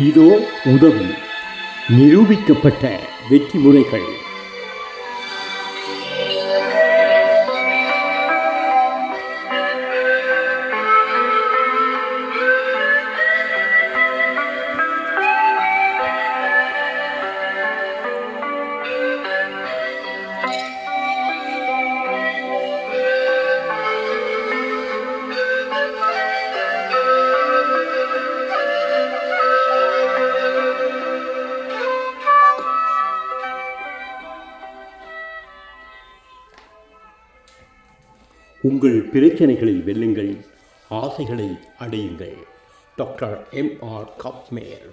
இதோ உதவி நிரூபிக்கப்பட்ட வெற்றி முறைகள் உங்கள் பிரச்சனைகளில் வெல்லுங்கள் ஆசைகளை அடையுங்கள். Doctor M R Kopmeyer.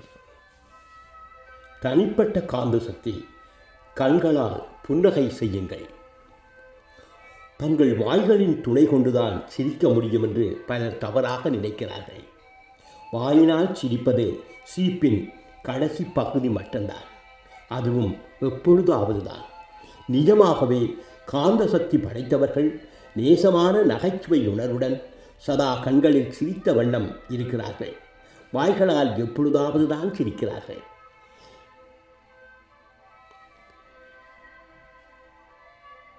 தனிப்பட்ட காந்த சக்தி கண்களால் புன்னகை செய்யுங்கள். தங்கள் வாய்களின் துணை கொண்டுதான் சிரிக்க முடியும் என்று பலர் தவறாக நினைக்கிறார்கள். வாயினால் சிரிப்பது சீப்பின் கடைசி பகுதி மட்டும்தான். அதுவும் எப்பொழுதாவதுதான் நிஜமாகவே காந்த சக்தி படைத்தவர்கள் நேசமான நகைச்சுவை உணர்வுடன் சதா கண்களில் சிரித்த வண்ணம் இருக்கிறார்கள். வாய்களால் எப்பொழுதாவது தான் சிரிக்கிறார்கள்.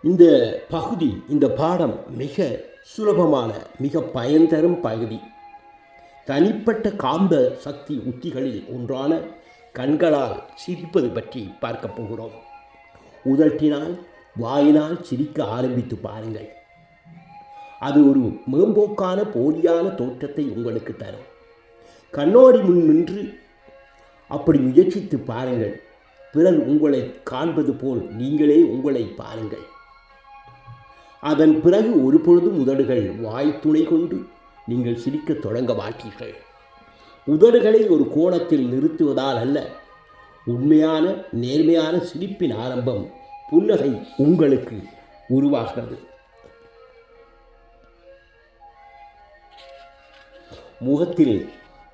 இந்த பகுதி இந்த பாடம் மிக சுலபமான மிக பயன் தரும் பகுதி. தனிப்பட்ட காந்த சக்தி உத்திகளில் ஒன்றான கண்களால் சிரிப்பது பற்றி பார்க்கப் போகிறோம். உதட்டினால் வாயினால் சிரிக்க ஆரம்பித்து பாருங்கள். அது ஒரு மேம்போக்கான போலியான தோற்றத்தை உங்களுக்கு தரும். கண்ணோடி முன் நின்று அப்படி முயற்சித்து பாருங்கள். பிறர் உங்களை காண்பது போல் நீங்களே உங்களை பாருங்கள். அதன் பிறகு ஒரு பொழுதும் உதடுகள் வாய் துணை கொண்டு நீங்கள் சிரிக்கத் தொடங்க மாட்டீர்கள் உதடுகளை ஒரு கோணத்தில் நிறுத்துவதால் அல்ல உண்மையான நேர்மையான சிரிப்பின் ஆரம்பம் புன்னகை உங்களுக்கு உருவாகிறது. முகத்தில்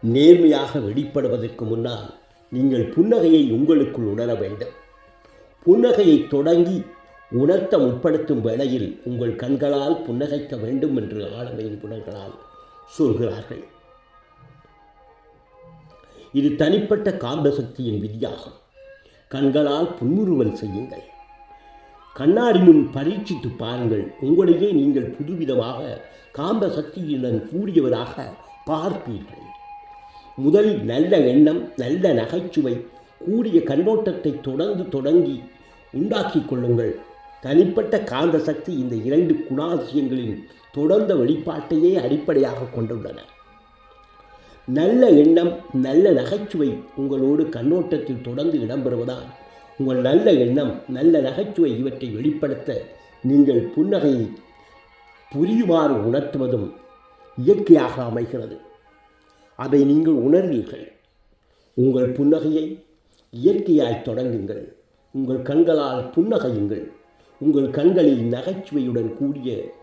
நேர்மையாக வெளிப்படுவதற்கு முன்னால் நீங்கள் புன்னகையை உங்களுக்குள் உணர வேண்டும். புன்னகையை தொடங்கி உணர்த்த முற்படுத்தும் வேளையில் உங்கள் கண்களால் புன்னகைக்க வேண்டும் என்று ஆளுமை நிபுணர்களால் சொல்கிறார்கள். இது தனிப்பட்ட காந்த சக்தியின் விதியாகும். கண்களால் புன்முறுவல் செய்யுங்கள். கண்ணாடி முன் பரீட்சித்து பாருங்கள். உங்களையே நீங்கள் புதுவிதமாக காந்த சக்தியுடன் கூடியவராக பார்ப்பீர்கள். முதல் நல்ல எண்ணம் நல்ல நகைச்சுவை கூடிய கண்ணோட்டத்தை தொடர்ந்து தொடங்கி உண்டாக்கிக் கொள்ளுங்கள். தனிப்பட்ட காந்த சக்தி இந்த இரண்டு குணாதிசயங்களின் தொடர்ந்த வெளிப்பாட்டையே அடிப்படையாக கொண்டுள்ளன. நல்ல எண்ணம் நல்ல நகைச்சுவை உங்களோடு கண்ணோட்டத்தில் தொடர்ந்து இடம்பெறுவதால் உங்கள் நல்ல எண்ணம் நல்ல நகைச்சுவை இவற்றை வெளிப்படுத்த நீங்கள் புன்னகையை புரியுமாறு உணர்த்துவதும் இயற்கையாக அமைகிறது அதை நீங்கள் உணர்வீர்கள். உங்கள் புன்னகையை இயற்கையாய் தொடங்குங்கள். உங்கள் கண்களால் புன்னகையுங்கள். உங்கள் கண்களில் நகைச்சுவையுடன் கூடிய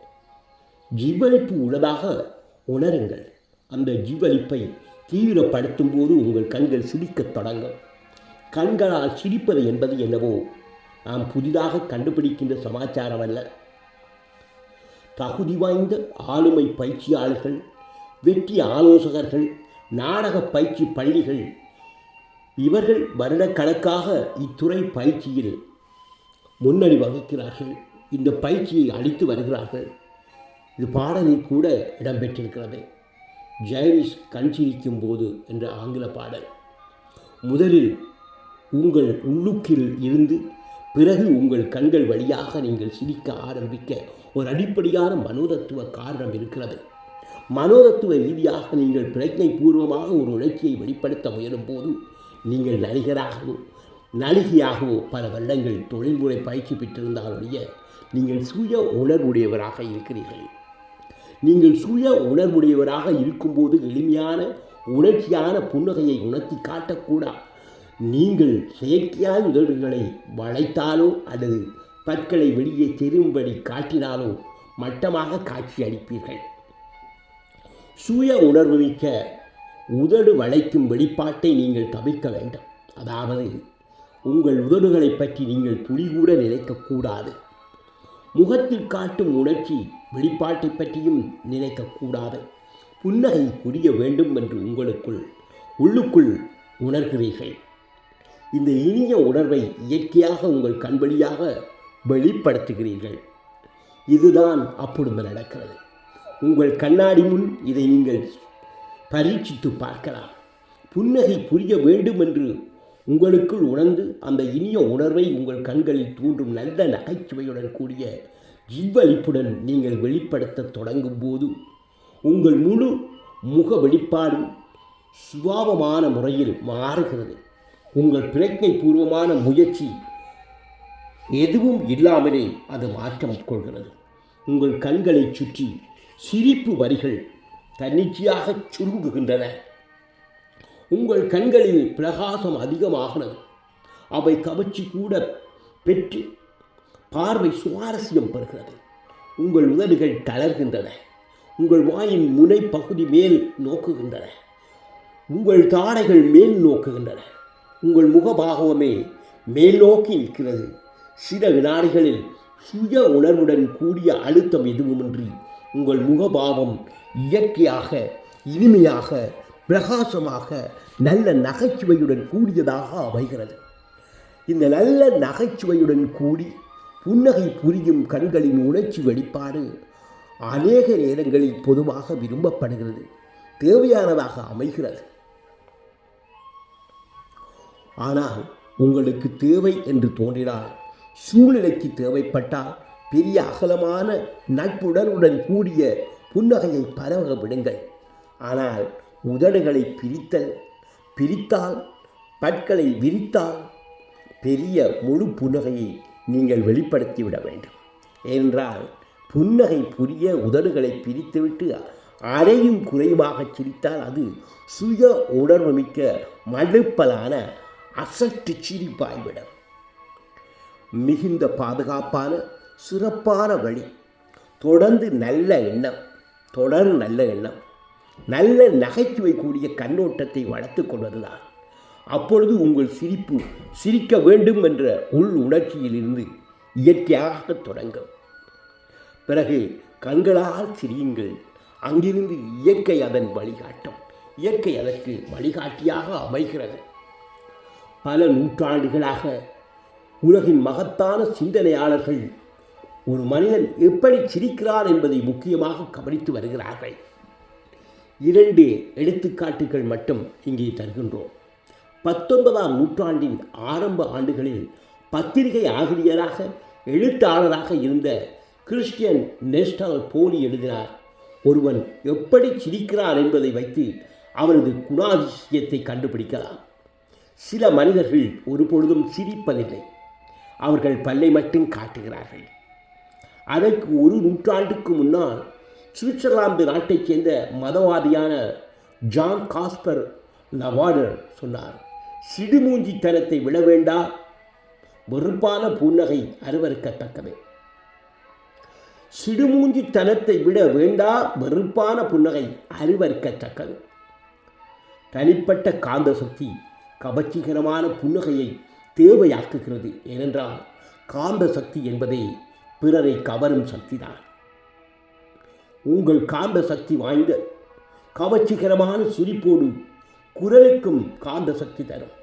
ஜீவலிப்பு உள்ளதாக உணருங்கள். அந்த ஜிவழிப்பை தீவிரப்படுத்தும் போது உங்கள் கண்கள் சிரிக்கத் தொடங்கும். கண்களால் சிரிப்பது என்பது என்னவோ நாம் புதிதாக கண்டுபிடிக்கின்ற சமாச்சாரம் அல்ல தகுதி வாய்ந்த ஆளுமை பயிற்சியாளர்கள் வெற்றி ஆலோசகர்கள் நாடக பயிற்சி பள்ளிகள். இவர்கள் வருடக்கணக்காக இத்துறை பயிற்சியில் முன்னணி வகிக்கிறார்கள். இந்த பயிற்சியை அளித்து வருகிறார்கள். இது பாடலில் கூட இடம்பெற்றிருக்கிறது. ஜெயரிஸ் கண் சிரிக்கும் போது என்ற ஆங்கில பாடல். முதலில் உங்கள் உள்ளுக்கில் இருந்து பிறகு உங்கள் கண்கள் வழியாக நீங்கள் சிரிக்க ஆரம்பிக்க ஒரு அடிப்படையான மனோதத்துவ காரணம் இருக்கிறது. மனோதத்துவ ரீதியாக நீங்கள் பிரஜை பூர்வமாக ஒரு உணர்ச்சியை வெளிப்படுத்த முயலும் போது நீங்கள் நடிகராகவோ நடிகையாகவோ பல வருடங்கள் தொழில்முறை பயிற்சி பெற்றிருந்தாலுடைய நீங்கள் சுய உணர்வுடையவராக இருக்கிறீர்கள். நீங்கள் சுய உணர்வுடையவராக இருக்கும்போது எளிமையான உணர்ச்சியான புன்னகையை உணர்த்தி காட்டக்கூடா. நீங்கள் செயற்கையான உதடுகளை வளைத்தாலோ அல்லது பற்களை வெளியே தெரியும்படி காட்டினாலோ மட்டமாக காட்சி அளிப்பீர்கள். சுய உணர்வு மிக்க உதடு வளைக்கும் வெளிப்பாட்டை நீங்கள் தவிர்க்க வேண்டும். அதாவது உங்கள் உதடுகளை பற்றி நீங்கள் துளிகூட நினைக்கக்கூடாது முகத்தில் காட்டும் உணர்ச்சி வெளிப்பாட்டை பற்றியும் நினைக்கக்கூடாது புன்னகை புரிய வேண்டும் என்று உங்களுக்குள் உள்ளுக்குள் உணர்கிறீர்கள். இந்த இனிய உணர்வை இயற்கையாக உங்கள் கண் வழியாக வெளிப்படுத்துகிறீர்கள். இதுதான் அப்பொழுது நடக்கிறது. உங்கள் கண்ணாடி முன் இதை நீங்கள் பரீட்சித்து பார்க்கலாம். புன்னகை புரிய வேண்டும் என்று உங்களுக்குள் உணர்ந்து அந்த இனிய உணர்வை உங்கள் கண்களில் தூண்டும் நல்ல நகைச்சுவையுடன் கூடிய ஜிவ்வளிப்புடன் நீங்கள் வெளிப்படுத்த தொடங்கும் போது உங்கள் முழு முக வெளிப்பாடும் சுபாவமான முறையில் மாறுகிறது. உங்கள் பிரஜை பூர்வமான முயற்சி எதுவும் இல்லாமலே அது மாற்றம் கொள்கிறது உங்கள் கண்களை சுற்றி சிரிப்பு வரிகள் தன்னிச்சையாக சுருங்குகின்றன. உங்கள் கண்களில் பிரகாசம் அதிகமாகிறது. அவை கவர்ச்சி கூட பெற்று பார்வை சுவாரஸ்யம் பெறுகிறது. உங்கள் உதடுகள் தளர்கின்றன. உங்கள் வாயின் முனை பகுதி மேல் நோக்குகின்றன. உங்கள் தாடைகள் மேல் நோக்குகின்றன. உங்கள் முகபாகவமே மேல் நோக்கி நிற்கிறது. சில வினாடிகளில் சுய உணர்வுடன் கூடிய அழுத்தம் எதுவுமின்றி உங்கள் முகபாவம் இயற்கையாக இனிமையாக பிரகாசமாக நல்ல நகைச்சுவையுடன் கூடியதாக அமைகிறது. இந்த நல்ல நகைச்சுவையுடன் கூடி புன்னகை புரியும் கண்களின் உணர்ச்சி வெளிப்பாடு அநேக நேரங்களில் பொதுவாக விரும்பப்படுகிறது தேவையானதாக அமைகிறது. ஆனால் உங்களுக்கு தேவை என்று தோன்றினால் சூழ்நிலைக்கு தேவைப்பட்டால் பெரிய அகலமான நட்புடனுடன் கூடிய புன்னகையை பரவ விடுங்கள். ஆனால் உதடுகளை பிரித்தல் பிரித்தால் பற்களை விரித்தால் பெரிய முழு புன்னகையை நீங்கள் வெளிப்படுத்திவிட வேண்டும். ஏனென்றால் புன்னகை புரிய உதடுகளை பிரித்துவிட்டு அறையும் குறைவாக சிரித்தால் அது சுய உணர்வுமிக்க மழுப்பலான அசட்டு சிரிப்பாய்விடும் மிகுந்த பாதுகாப்பான சிறப்பான வழி. தொடர்ந்து நல்ல எண்ணம் தொடர் நல்ல எண்ணம். நல்ல நகைச்சுவை கூடிய கண்ணோட்டத்தை வளர்த்து கொள்வதுதான். அப்பொழுது உங்கள் சிரிப்பு சிரிக்க வேண்டும் என்ற உள் உணர்ச்சியிலிருந்து இயற்கையாக தொடங்கும். பிறகு கண்களால் சிரியுங்கள். அங்கிருந்து இயற்கை அதன் வழிகாட்டும். இயற்கை அதற்கு வழிகாட்டியாக அமைகிறது. பல நூற்றாண்டுகளாக உலகின் மகத்தான சிந்தனையாளர்கள் ஒரு மனிதன் எப்படி சிரிக்கிறார் என்பதை முக்கியமாக கவனித்து வருகிறார்கள். இரண்டு எடுத்துக்காட்டுகள் மட்டும் இங்கே தருகின்றோம். பத்தொன்பதாம் நூற்றாண்டின் ஆரம்ப ஆண்டுகளில் பத்திரிகை ஆசிரியராக எழுத்தாளராக இருந்த கிறிஸ்டியன் நெஸ்டால் போலி எழுதினார். ஒருவன் எப்படி சிரிக்கிறார் என்பதை வைத்து அவனது குணாதிசயத்தை கண்டுபிடிக்கலாம். சில மனிதர்கள் ஒருபொழுதும் சிரிப்பதில்லை. அவர்கள் பல்லை மட்டும் காட்டுகிறார்கள். அதற்கு ஒரு நூற்றாண்டுக்கு முன்னால் சுவிட்சர்லாந்து நாட்டைச் சேர்ந்த மதவாதியான ஜான் காஸ்பர் லவாடர் சொன்னார் சிடுமூஞ்சித்தனத்தை விட வேண்டா வெறுப்பான புன்னகை அருவருக்கத்தக்கது. சிடுமூஞ்சித்தனத்தை விட வேண்டா வெறுப்பான புன்னகை அருவருக்கத்தக்கது. தனிப்பட்ட காந்த சக்தி கவர்ச்சிகரமான புன்னகையை தேவையாக்குகிறது ஏனென்றால் காந்த சக்தி என்பதே பிறரை கவரும் சக்திதான். உங்கள் காந்த சக்தி வாய்ந்த கவர்ச்சிகரமான சிரிப்போடு குரலுக்கும் காந்த சக்தி தரும்.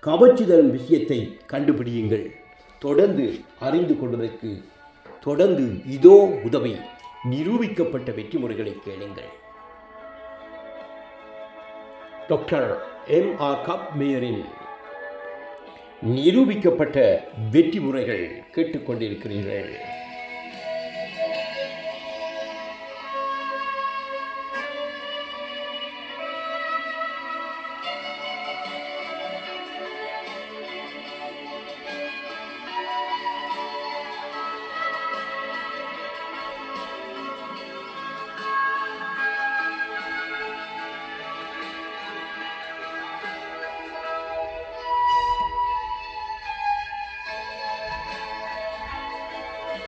கவர்ச்சி தரும் விஷயத்தை கண்டுபிடியுங்கள். தொடர்ந்து அறிந்து கொள்வதற்கு தொடர்ந்து இதோ உதவி. நிரூபிக்கப்பட்ட வெற்றி முறைகளை கேளுங்கள். டாக்டர் எம் ஆர் கப் மேயரின் நிரூபிக்கப்பட்ட வெற்றி முறைகள் கேட்டுக்கொண்டிருக்கிறீர்கள்.